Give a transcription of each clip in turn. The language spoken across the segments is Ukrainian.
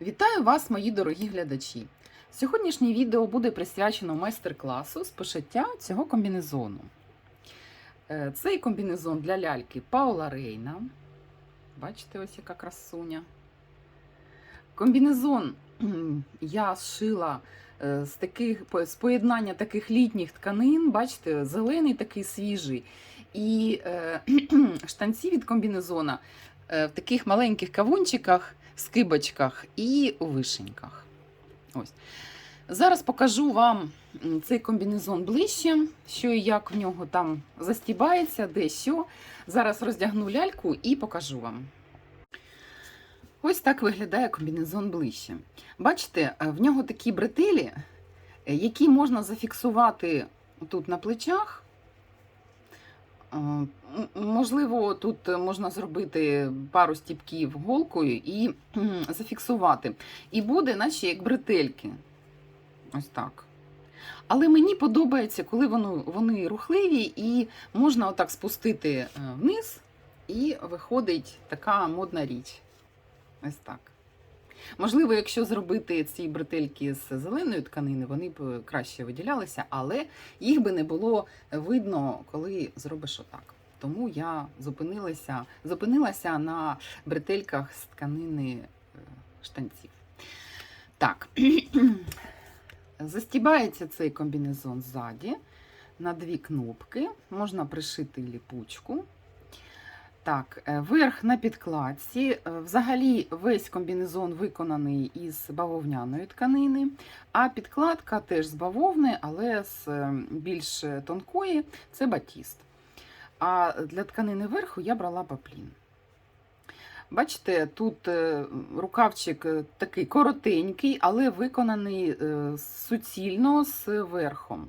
Вітаю вас, мої дорогі глядачі! Сьогоднішнє відео буде присвячено майстер-класу з пошиття цього комбінезону. Е, Цей комбінезон для ляльки Паула Рейна. Бачите, ось яка красуня. Комбінезон я зшила е, з таких з поєднання таких літніх тканин. Бачите, зелений такий свіжий. І е, штанці від комбінезона е, в таких маленьких кавунчиках, скибочках і у вишеньках. Ось. Зараз покажу вам цей комбінезон ближче, що і як в нього там застібається, де що. Зараз роздягну ляльку і покажу вам. Ось так виглядає комбінезон ближче. Бачите, е, в нього такі бретелі, е, які можна зафіксувати тут на плечах. Е, Можливо, тут можна зробити пару стіпків голкою і зафіксувати. І буде, наче як бретельки. Ось так. Але мені подобається, коли воно, вони рухливі, і можна отак спустити е, вниз, і виходить така модна річ. Ось так. Можливо, якщо зробити ці бретельки з зеленої тканини, вони б краще виділялися, але їх би не було видно, коли зробиш отак. Тому я зупинилася, зупинилася на бретельках з тканини е, штанців. Так, застібається цей комбінезон ззаді на дві кнопки. Можна пришити ліпучку. Так, е, верх на підкладці. Е, Взагалі весь комбінезон виконаний із бавовняної тканини, а підкладка теж з бавовни, але з е, більш тонкої це батіст. А для тканини верху я брала паплін. Бачите, тут рукавчик такий коротенький, але виконаний суцільно з верхом.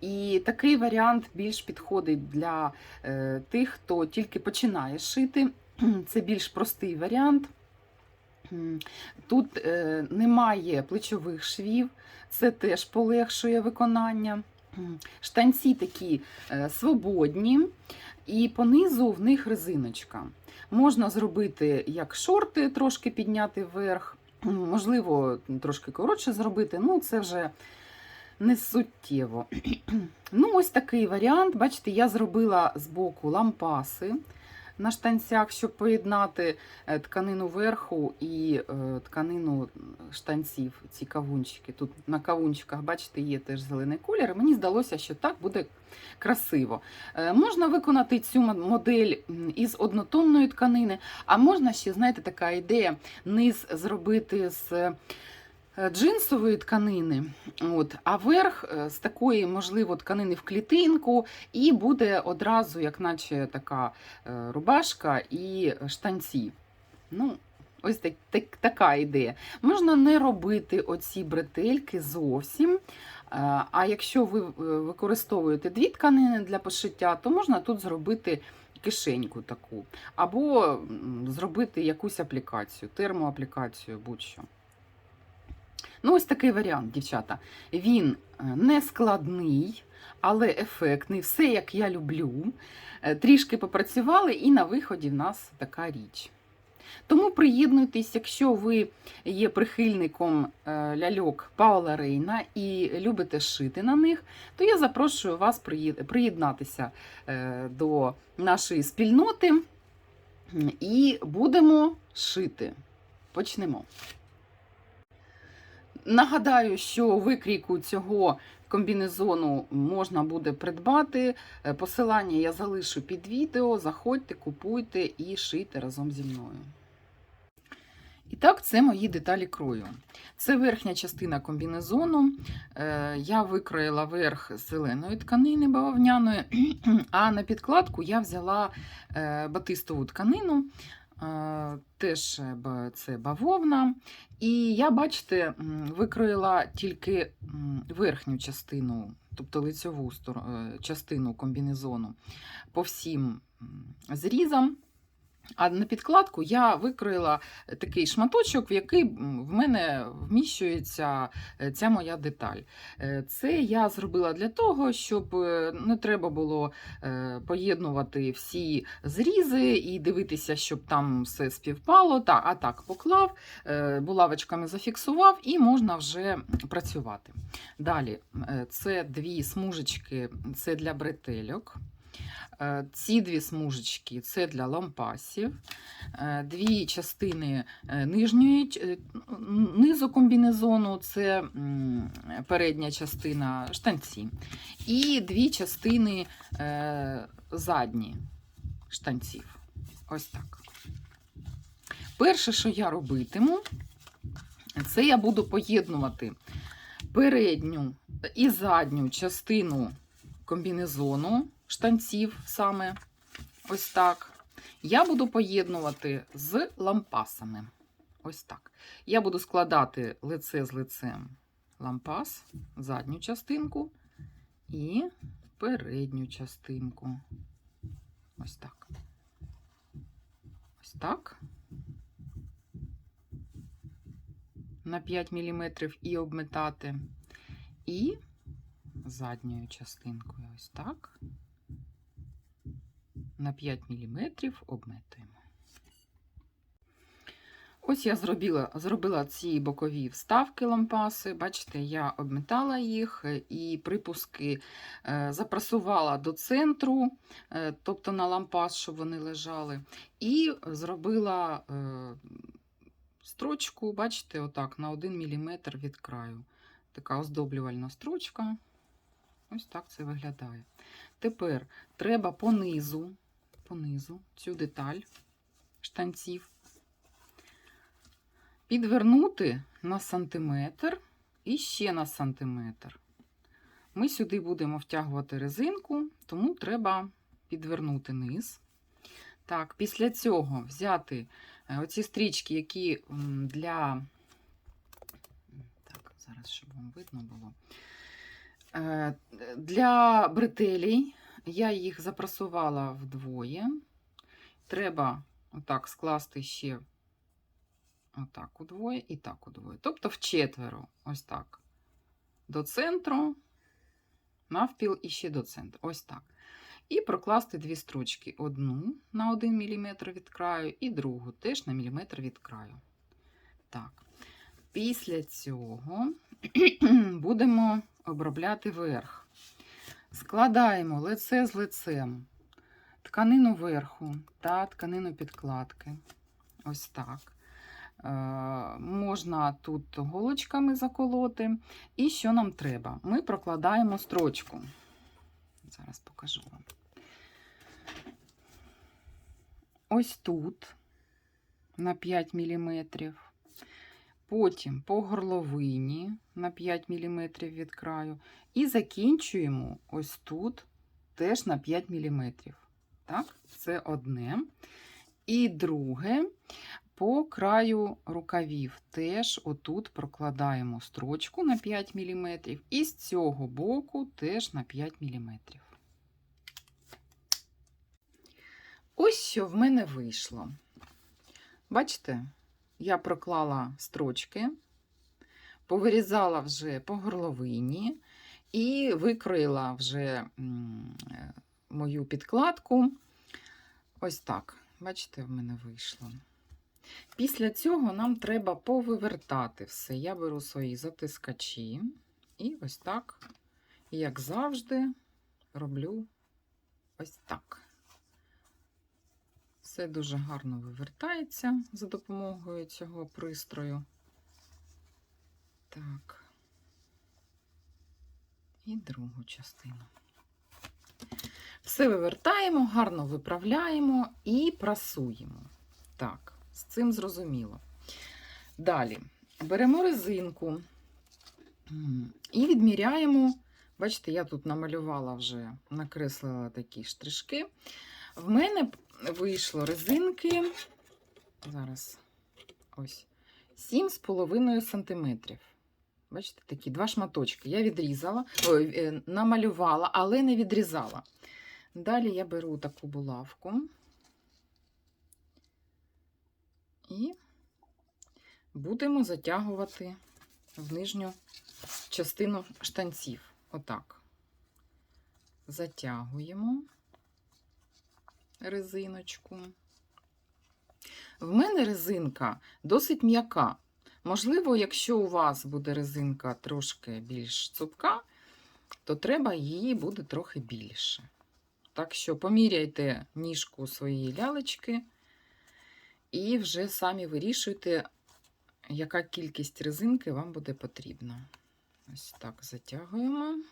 І такий варіант більш підходить для е, тих, хто тільки починає шити. Це більш простий варіант. Тут е, немає плечових швів, це теж полегшує виконання. Штанці такі е, свободні, і понизу в них резиночка. Можна зробити як шорти, трошки підняти вверх, можливо, трошки коротше зробити. Ну, це вже не суттєво. Ну, ось такий варіант. Бачите, я зробила з боку лампаси на штанцях, щоб поєднати е, тканину верху і е, тканину штанців, ці кавунчики. Тут на кавунчиках, бачите, є теж зелений колір. Мені здалося, що так буде красиво. Е, Можна виконати цю модель із однотонної тканини, а можна ще, знаєте, така ідея, низ зробити з джинсової тканини, от, а верх е, з такої, можливо, тканини в клітинку, і буде одразу, як наче така е, рубашка і штанці. Ну, ось так, так, така ідея. Можна не робити оці бретельки зовсім. е, А якщо ви е, використовуєте дві тканини для пошиття, то можна тут зробити кишеньку таку, або зробити якусь аплікацію, термоаплікацію, будь-що. Ну, ось такий варіант, дівчата. Він е, не складний, але ефектний. Все, як я люблю. Е, Трішки попрацювали, і на виході в нас така річ. Тому приєднуйтесь, якщо ви є прихильником е, ляльок Паула Рейна і любите шити на них, то я запрошую вас приєднатися до нашої спільноти і будемо шити. Почнемо. Нагадаю, що викрійку цього комбінезону можна буде придбати. Е, Посилання я залишу під відео. Заходьте, купуйте і шийте разом зі мною. І так, це мої деталі крою. Це верхня частина комбінезону. Е, Я викроїла верх зеленої тканини бавовняної, а на підкладку я взяла е, батистову тканину. Е, Теж е, це бавовна. І я, бачите, викроїла тільки верхню частину, тобто лицьову е, частину комбінезону по всім зрізам. А на підкладку я викроїла такий шматочок, в який в мене вміщується е, ця моя деталь. Е, Це я зробила для того, щоб е, не треба було поєднувати всі зрізи і дивитися, щоб там все співпало. Та, а так поклав, булавочками зафіксував і можна вже працювати. Далі, це дві смужечки, це для бретельок. Е, Ці дві смужечки це для лампасів, Е, дві частини е, нижньої низу комбінезону це передня частина штанці, і дві частини задні штанців. Ось так. Перше, що я робитиму, це я буду поєднувати передню і задню частину комбінезону штанців саме ось так. Я буду поєднувати з лампасами. Ось так. Я буду складати лице з лицем лампас, задню частинку і передню частинку. Ось так. Ось так. На 5 мм і обметати. І задньою частинкою ось так. На 5 мм обметуємо. Ось я зробила, зробила ці бокові вставки лампаси. Бачите, я обметала їх і припуски е, запрасувала до центру, е, тобто на лампас, щоб вони лежали. І зробила е, строчку, бачите, отак, на 1 мм від краю. Така оздоблювальна строчка. Ось так це виглядає. Тепер треба понизу, понизу цю деталь штанців підвернути на сантиметр і ще на сантиметр. Ми сюди будемо втягувати резинку, тому треба підвернути низ. Так, після цього взяти е, оці стрічки, які для. Так, зараз, щоб вам видно було. Е, Для бретелей я їх запрасувала вдвоє. Треба отак скласти ще отак удвоє і так удвоє. Тобто вчетверо, ось так. До центру, навпіл і ще до центру. Ось так. І прокласти дві строчки: одну на 1 мм від краю, і другу теж на міліметр від краю. Так. Після цього будемо обробляти верх. Складаємо лице з лицем, тканину верху та тканину підкладки. Ось так. Е, можна тут голочками заколоти. І що нам треба? Ми прокладаємо строчку. Зараз покажу вам. Ось тут на 5 мм. Потім по горловині на 5 мм від краю. І закінчуємо ось тут теж на 5 мм. Так, це одне. І друге, по краю рукавів теж отут прокладаємо строчку на 5 мм. І з цього боку теж на 5 мм. Ось що в мене вийшло. Бачите? Я проклала строчки, повирізала вже по горловині і викроїла вже мою підкладку. Ось так. Бачите, в мене вийшло. Після цього нам треба повивертати все. Я беру свої затискачі і ось так, як завжди, роблю ось так. Все дуже гарно вивертається за допомогою цього пристрою. Так. І другу частину. Все вивертаємо, гарно виправляємо і прасуємо. Так, з цим зрозуміло. Далі беремо резинку і відміряємо. Бачите, я тут намалювала вже, накреслила такі штришки. В мене вийшло резинки. Зараз ось 7,5 см. Бачите, такі два шматочки. Я відрізала, ой, е, намалювала, але не відрізала. Далі я беру таку булавку І будемо затягувати в нижню частину штанців. Отак. Затягуємо резиночку. В мене резинка досить м'яка. Можливо, якщо у вас буде резинка трошки більш цупка, то треба її буде трохи більше. Так що поміряйте ніжку своєї лялечки і вже самі вирішуйте, яка кількість резинки вам буде потрібна. Ось так затягуємо.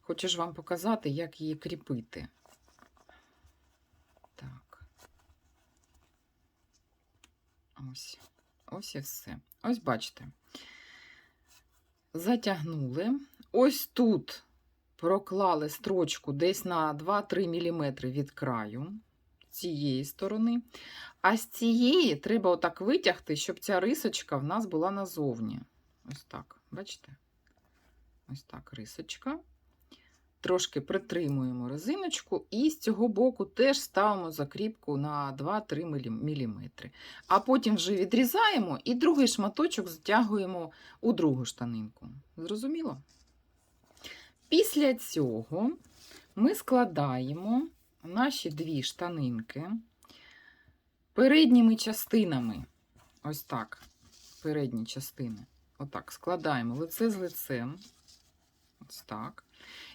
Хочу ж вам показати, як її кріпити. Так. Ось. Ось і все. Ось бачите. Затягнули. Ось тут проклали строчку десь на 2-3 мм від краю цієї сторони. А з цієї треба отак витягти, щоб ця рисочка в нас була назовні. Ось так, бачите? Ось так рисочка. Трошки притримуємо резиночку, і з цього боку теж ставимо закріпку на 2-3 мм. А потім вже відрізаємо і другий шматочок затягуємо у другу штанинку. Зрозуміло? Після цього ми складаємо наші дві штанинки передніми частинами. Ось так, передні частини. Отак, складаємо лице з лицем. Ось так.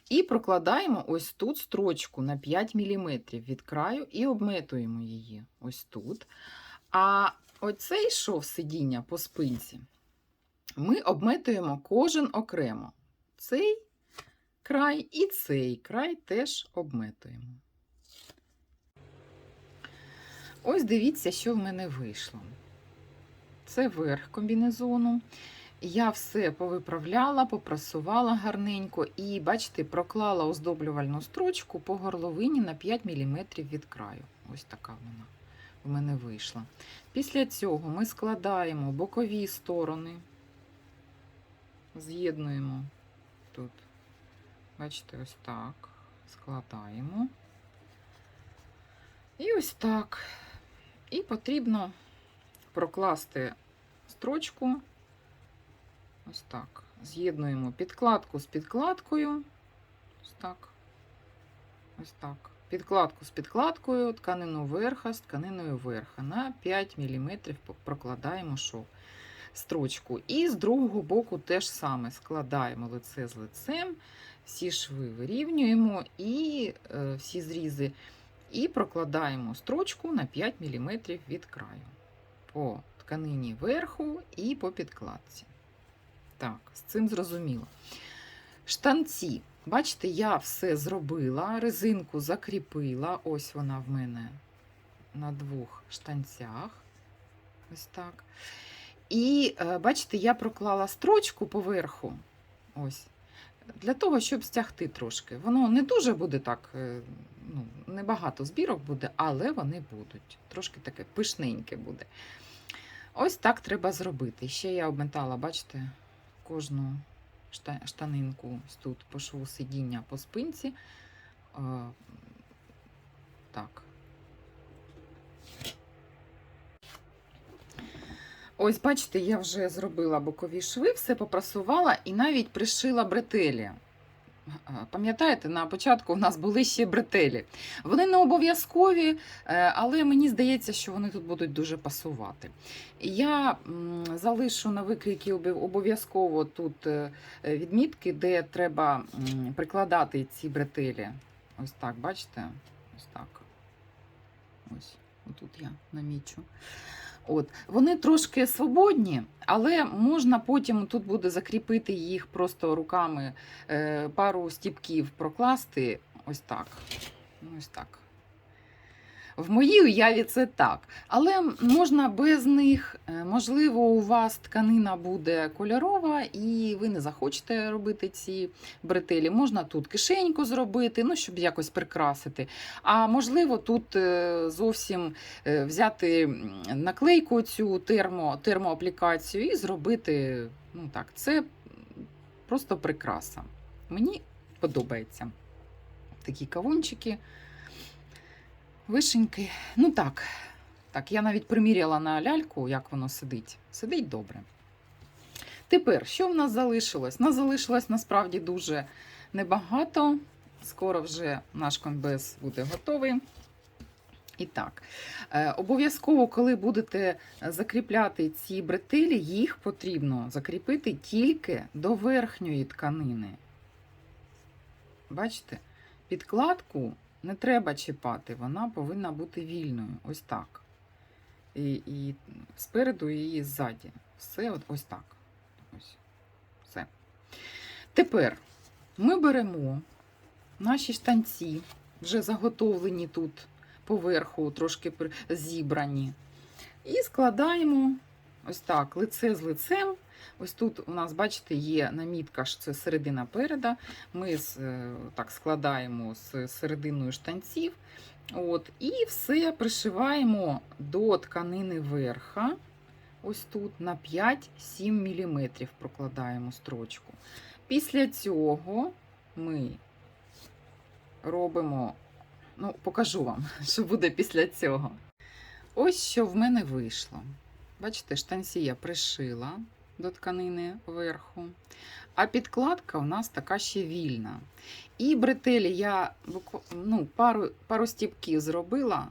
І прокладаємо ось тут строчку на 5 мм від краю і обметуємо її ось тут. А оцей шов сидіння по спинці ми обметуємо кожен окремо. Цей край і цей край теж обметуємо. Ось дивіться, що в мене вийшло. Це верх комбінезону. Я все повиправляла, попрасувала гарненько і, бачите, проклала оздоблювальну строчку по горловині на 5 мм від краю. Ось така вона в мене вийшла. Після цього ми складаємо бокові сторони, з'єднуємо тут, бачите, ось так, складаємо. І ось так. І потрібно прокласти строчку. Ось так. З'єднуємо підкладку з підкладкою. Ось так. Ось так. Підкладку з підкладкою, тканину верха з тканиною верха. На 5 мм прокладаємо шов строчку. І з другого боку теж саме складаємо лице з лицем, всі шви вирівнюємо і е, всі зрізи. І прокладаємо строчку на 5 мм від краю. По тканині верху і по підкладці. Так, з цим зрозуміло. Штанці. Бачите, я все зробила, резинку закріпила. Ось вона в мене на двох штанцях. Ось так. І е, бачите, я проклала строчку поверху. Ось. Для того, щоб стягти трошки. Воно не дуже буде так, е, ну, небагато збірок буде, але вони будуть. Трошки таке пишненьке буде. Ось так треба зробити. Ще я обметала, бачите, кожну штанинку тут по шву сидіння по спинці. Так. Ось, бачите, я вже зробила бокові шви, все попрасувала і навіть пришила бретелі. Пам'ятаєте, на початку у нас були ще бретелі. Вони не обов'язкові, е, але мені здається, що вони тут будуть дуже пасувати. Я залишу на викрійки обов'язково тут е, відмітки, де треба прикладати ці бретелі. Ось так, бачите? Ось так. Ось, отут я намічу. От. Вони трошки свободні, але можна потім тут буде закріпити їх просто руками, е, пару стіпків прокласти. Ось так. Ось так. В моїй уяві це так. Але можна без них, е, можливо, у вас тканина буде кольорова, і ви не захочете робити ці бретелі. Можна тут кишеньку зробити, ну, щоб якось прикрасити. А можливо, тут е, зовсім е, взяти наклейку цю термо, термоаплікацію і зробити ну так, це просто прикраса. Мені подобається такі кавунчики. Вишеньки. Ну так, Так, я навіть приміряла на ляльку, як воно сидить. Сидить добре. Тепер, що в нас залишилось? Нас залишилось насправді дуже небагато. Скоро вже наш комбез буде готовий. І так, е, обов'язково, коли будете закріпляти ці бретелі, їх потрібно закріпити тільки до верхньої тканини. Бачите, підкладку не треба чіпати, вона повинна бути вільною. Ось так. І, і спереду і ззаді. Все от, ось так. Ось. Все. Тепер ми беремо наші штанці, вже заготовлені тут поверху, трошки зібрані. І складаємо ось так, лице з лицем. Ось тут у нас, бачите, є намітка, що це середина переда. Ми е, так складаємо з серединою штанців. От, і все пришиваємо до тканини верха. Ось тут на 5-7 мм прокладаємо строчку. Після цього ми робимо, ну, покажу вам, що буде після цього. Ось що в мене вийшло. Бачите, штанці я пришила до тканини верху, а підкладка у нас така ще вільна. І бретелі я ну, пару, пару стіпків зробила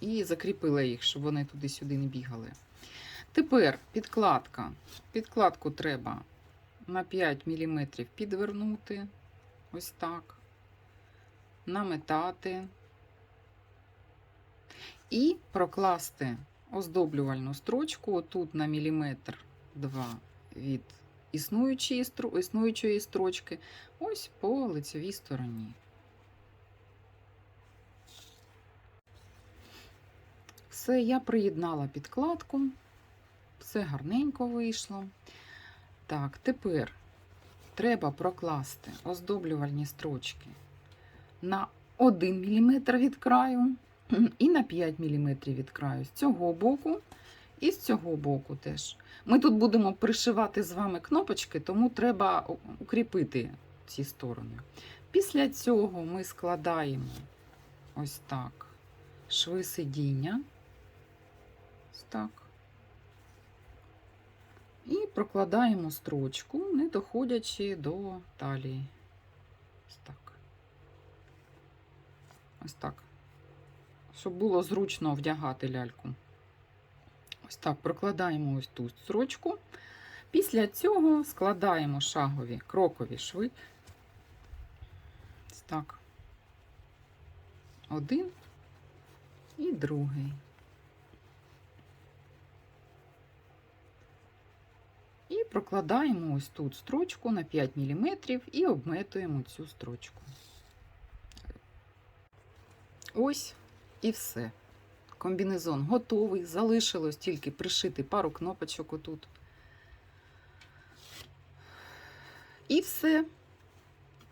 і закріпила їх, щоб вони туди-сюди не бігали. Тепер підкладка. Підкладку треба на 5 мм підвернути. Ось так. Наметати. І прокласти оздоблювальну строчку тут на міліметр два від існуючої, існуючої строчки, ось по лицевій стороні. Все, я приєднала підкладку, все гарненько вийшло. Так, тепер треба прокласти оздоблювальні строчки на 1 мм від краю і на 5 мм від краю. З цього боку і з цього боку теж. Ми тут будемо пришивати з вами кнопочки, тому треба укріпити ці сторони. Після цього ми складаємо ось так шви сидіння. Ось так. І прокладаємо строчку, не доходячи до талії. Ось так. Ось так. Щоб було зручно вдягати ляльку. Ось так, прокладаємо ось ту строчку. Після цього складаємо шагові крокові шви. Ось так. Один і другий. І прокладаємо ось тут строчку на 5 мм і обметуємо цю строчку. Ось і все. Комбінезон готовий. Залишилось тільки пришити пару кнопочок отут. І все.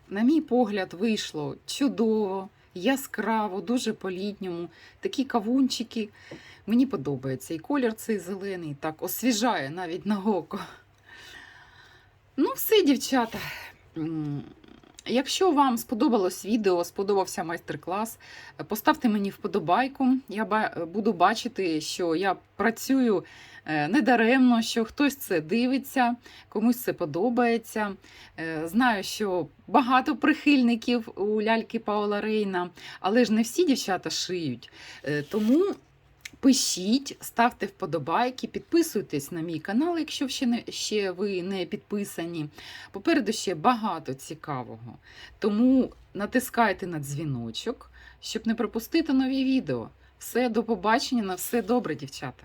На мій погляд, вийшло чудово, яскраво, дуже по-літньому. Такі кавунчики. Мені подобається. І колір цей зелений, так освіжає навіть на око. Ну, все, дівчата. Якщо вам сподобалось відео, сподобався майстер-клас, поставте мені вподобайку. Я буду бачити, що я працюю е, недаремно, що хтось це дивиться, комусь це подобається. Е, Знаю, що багато прихильників у ляльки Паула Рейна, але ж не всі дівчата шиють. Е, Тому пишіть, ставте вподобайки, підписуйтесь на мій канал, якщо ще, не, ще ви не підписані. Попереду ще багато цікавого. Тому натискайте на дзвіночок, щоб не пропустити нові відео. Все, до побачення, на все добре, дівчата.